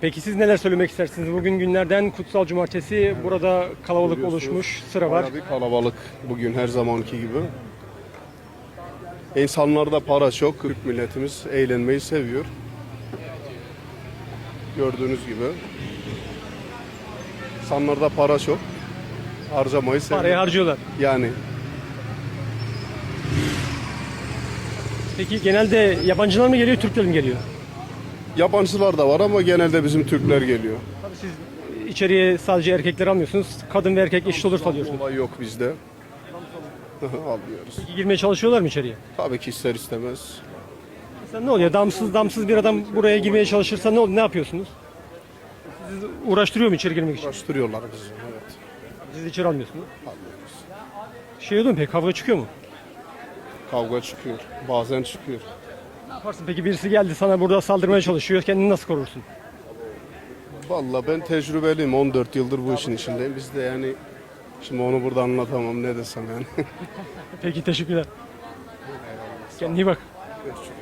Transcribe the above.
Peki siz neler söylemek istersiniz? Bugün günlerden kutsal cumartesi burada kalabalık oluşmuş sıra var. Bir kalabalık bugün her zamanki gibi. İnsanlarda para çok. Türk milletimiz eğlenmeyi seviyor. Gördüğünüz gibi. İnsanlarda para çok. Harcamayı seviyor. Parayı harcıyorlar. yani Peki genelde yabancılar mı geliyor, Türkler mi geliyor? Yabancılar da var ama genelde bizim Türkler geliyor. Tabii siz içeriye sadece erkekler almıyorsunuz. Kadın ve erkek eşit olursa alıyorsunuz. Olay yok bizde. Almıyoruz. Peki girmeye çalışıyorlar mı içeriye? Tabii ki ister istemez. Mesela ne oluyor? Damsız damsız bir adam buraya girmeye çalışırsa ne oluyor? Ne yapıyorsunuz? Sizi uğraştırıyor mu içeri girmek için? Uğraştırıyorlar bizi. Evet. Siz içeri almıyorsunuz. Almıyoruz. Şey oluyor mu peki? Kavga çıkıyor mu? Kavga çıkıyor. Bazen çıkıyor. Ne yaparsın peki birisi geldi sana burada saldırmaya çalışıyor. Kendini nasıl korursun? Vallahi ben tecrübeliyim. 14 yıldır bu işin içindeyim. Biz de yani şimdi onu burada anlatamam ne desem yani. Peki teşekkürler. Kendine iyi bak. Görüşürüz.